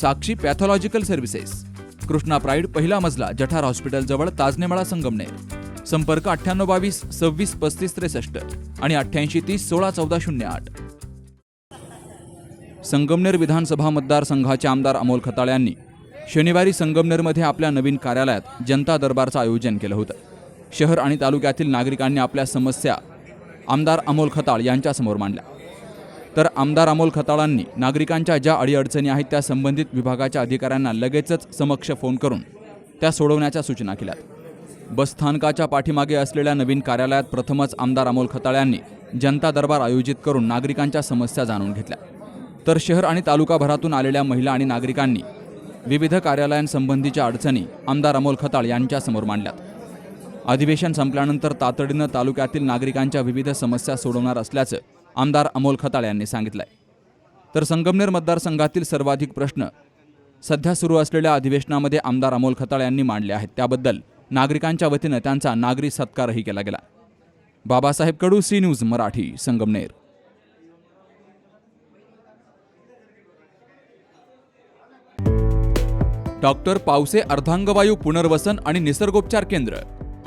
Sakshi pathological services. Krishna pride पहिला मजला जठार hospital जवळ ताजनेमाळा संगमनेर. संपर्क अठ्ठ्याण्णव बावीस सव्वीस पस्तीस त्रेसष्ट आणि अठ्ठ्याऐंशी तीस सोळा चौदा शून्य आठ. संगमनेर विधानसभा मतदारसंघाचे आमदार अमोल खताळ यांनी शनिवारी संगमनेरमध्ये आपल्या नवीन कार्यालयात जनता दरबारचं आयोजन केलं होतं. शहर आणि तालुक्यातील नागरिकांनी आपल्या समस्या आमदार अमोल खताळ यांच्यासमोर मांडल्या. तर आमदार अमोल खताळांनी नागरिकांच्या ज्या अडीअडचणी आहेत त्या संबंधित विभागाच्या अधिकाऱ्यांना लगेचच समक्ष फोन करून त्या सोडवण्याच्या सूचना केल्यात. बसस्थानकाच्या पाठीमागे असलेल्या नवीन कार्यालयात प्रथमच आमदार अमोल खताळ यांनी जनता दरबार आयोजित करून नागरिकांच्या समस्या जाणून घेतल्या. तर शहर आणि तालुकाभरातून आलेल्या महिला आणि नागरिकांनी विविध कार्यालयांसंबंधीच्या अडचणी आमदार अमोल खताळ यांच्यासमोर मांडल्यात. अधिवेशन संपल्यानंतर तातडीनं तालुक्यातील नागरिकांच्या विविध समस्या सोडवणार असल्याचं आमदार अमोल खताळ यांनी सांगितलंय. तर संगमनेर मतदारसंघातील सर्वाधिक प्रश्न सध्या सुरू असलेल्या अधिवेशनामध्ये आमदार अमोल खताळ यांनी मांडले आहेत. त्याबद्दल नागरिकांच्या वतीनं त्यांचा नागरी सत्कारही केला गेला. Babasaheb Kadu C News Marathi Sangamner. Doctor Pawase अर्धांगवायू पुनर्वसन आणि निसर्गोपचार केंद्र